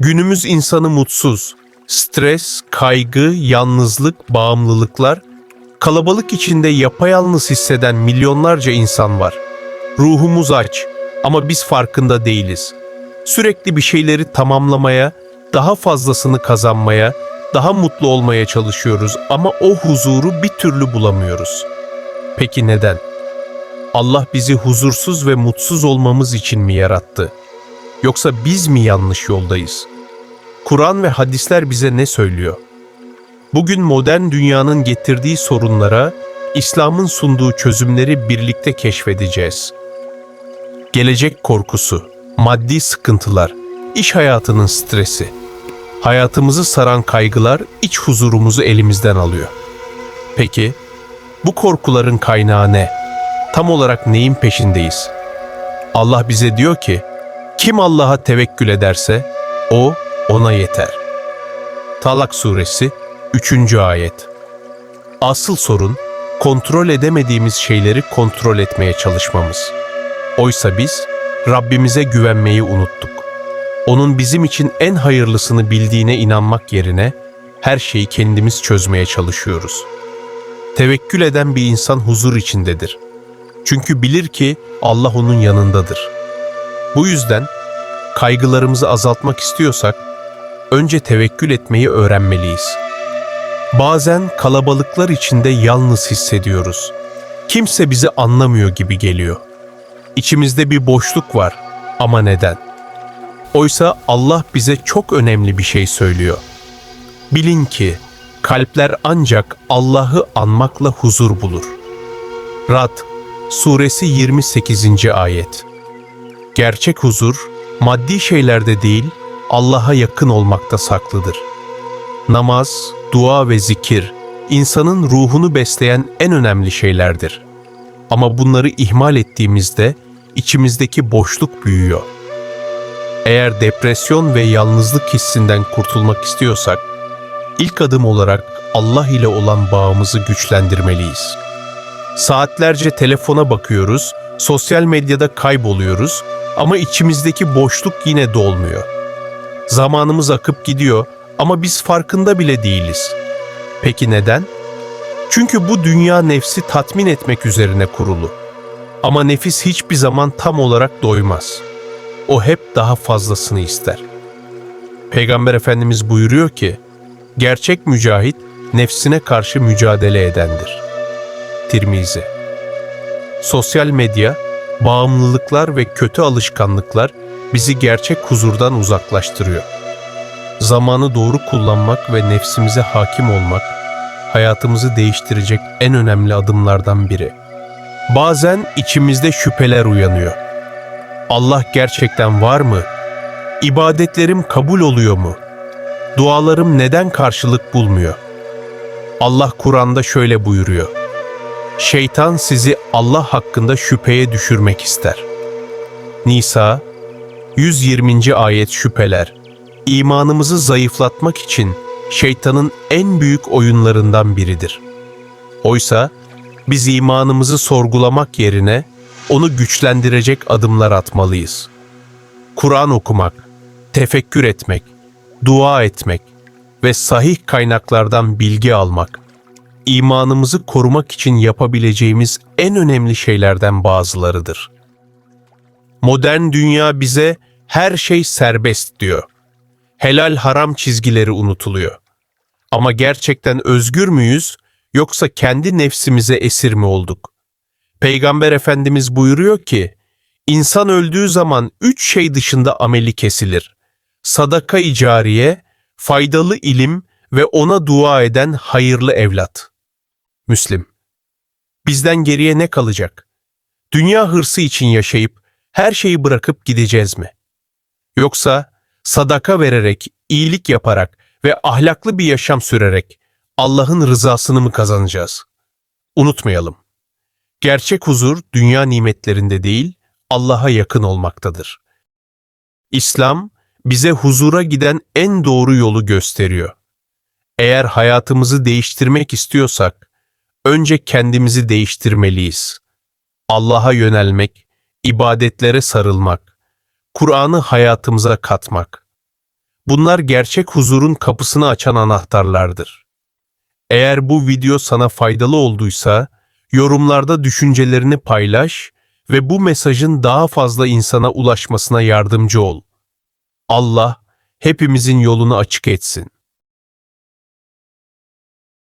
Günümüz insanı mutsuz. Stres, kaygı, yalnızlık, bağımlılıklar, kalabalık içinde yapayalnız hisseden milyonlarca insan var. Ruhumuz aç ama biz farkında değiliz. Sürekli bir şeyleri tamamlamaya, daha fazlasını kazanmaya, daha mutlu olmaya çalışıyoruz ama o huzuru bir türlü bulamıyoruz. Peki neden? Allah bizi huzursuz ve mutsuz olmamız için mi yarattı? Yoksa biz mi yanlış yoldayız? Kur'an ve hadisler bize ne söylüyor? Bugün modern dünyanın getirdiği sorunlara, İslam'ın sunduğu çözümleri birlikte keşfedeceğiz. Gelecek korkusu, maddi sıkıntılar, iş hayatının stresi, hayatımızı saran kaygılar iç huzurumuzu elimizden alıyor. Peki, bu korkuların kaynağı ne? Tam olarak neyin peşindeyiz? Allah bize diyor ki, kim Allah'a tevekkül ederse, o ona yeter. Talak suresi 3. ayet. Asıl sorun, kontrol edemediğimiz şeyleri kontrol etmeye çalışmamız. Oysa biz, Rabbimize güvenmeyi unuttuk. Onun bizim için en hayırlısını bildiğine inanmak yerine, her şeyi kendimiz çözmeye çalışıyoruz. Tevekkül eden bir insan huzur içindedir. Çünkü bilir ki Allah onun yanındadır. Bu yüzden kaygılarımızı azaltmak istiyorsak önce tevekkül etmeyi öğrenmeliyiz. Bazen kalabalıklar içinde yalnız hissediyoruz. Kimse bizi anlamıyor gibi geliyor. İçimizde bir boşluk var ama neden? Oysa Allah bize çok önemli bir şey söylüyor. Bilin ki kalpler ancak Allah'ı anmakla huzur bulur. Rad Suresi 28. ayet. Gerçek huzur maddi şeylerde değil, Allah'a yakın olmakta saklıdır. Namaz, dua ve zikir insanın ruhunu besleyen en önemli şeylerdir. Ama bunları ihmal ettiğimizde içimizdeki boşluk büyüyor. Eğer depresyon ve yalnızlık hissinden kurtulmak istiyorsak, ilk adım olarak Allah ile olan bağımızı güçlendirmeliyiz. Saatlerce telefona bakıyoruz, sosyal medyada kayboluyoruz ama içimizdeki boşluk yine dolmuyor. Zamanımız akıp gidiyor ama biz farkında bile değiliz. Peki neden? Çünkü bu dünya nefsi tatmin etmek üzerine kurulu. Ama nefis hiçbir zaman tam olarak doymaz. O hep daha fazlasını ister. Peygamber Efendimiz buyuruyor ki, gerçek mücahit nefsine karşı mücadele edendir. Tirmizi Sosyal medya, bağımlılıklar ve kötü alışkanlıklar bizi gerçek huzurdan uzaklaştırıyor. Zamanı doğru kullanmak ve nefsimize hakim olmak, hayatımızı değiştirecek en önemli adımlardan biri. Bazen içimizde şüpheler uyanıyor. Allah gerçekten var mı? İbadetlerim kabul oluyor mu? Dualarım neden karşılık bulmuyor? Allah Kur'an'da şöyle buyuruyor. Şeytan sizi Allah hakkında şüpheye düşürmek ister. Nisa 120. ayet şüpheler. İmanımızı zayıflatmak için şeytanın en büyük oyunlarından biridir. Oysa biz imanımızı sorgulamak yerine onu güçlendirecek adımlar atmalıyız. Kur'an okumak, tefekkür etmek, dua etmek ve sahih kaynaklardan bilgi almak, imanımızı korumak için yapabileceğimiz en önemli şeylerden bazılarıdır. Modern dünya bize her şey serbest diyor. Helal haram çizgileri unutuluyor. Ama gerçekten özgür müyüz yoksa kendi nefsimize esir mi olduk? Peygamber Efendimiz buyuruyor ki, insan öldüğü zaman üç şey dışında ameli kesilir. Sadaka-i cariye, faydalı ilim ve ona dua eden hayırlı evlat. Müslim Bizden geriye ne kalacak? Dünya hırsı için yaşayıp her şeyi bırakıp gideceğiz mi? Yoksa sadaka vererek, iyilik yaparak ve ahlaklı bir yaşam sürerek Allah'ın rızasını mı kazanacağız? Unutmayalım. Gerçek huzur dünya nimetlerinde değil, Allah'a yakın olmaktadır. İslam bize huzura giden en doğru yolu gösteriyor. Eğer hayatımızı değiştirmek istiyorsak, önce kendimizi değiştirmeliyiz. Allah'a yönelmek, ibadetlere sarılmak, Kur'an'ı hayatımıza katmak. Bunlar gerçek huzurun kapısını açan anahtarlardır. Eğer bu video sana faydalı olduysa, yorumlarda düşüncelerini paylaş ve bu mesajın daha fazla insana ulaşmasına yardımcı ol. Allah hepimizin yolunu açık etsin.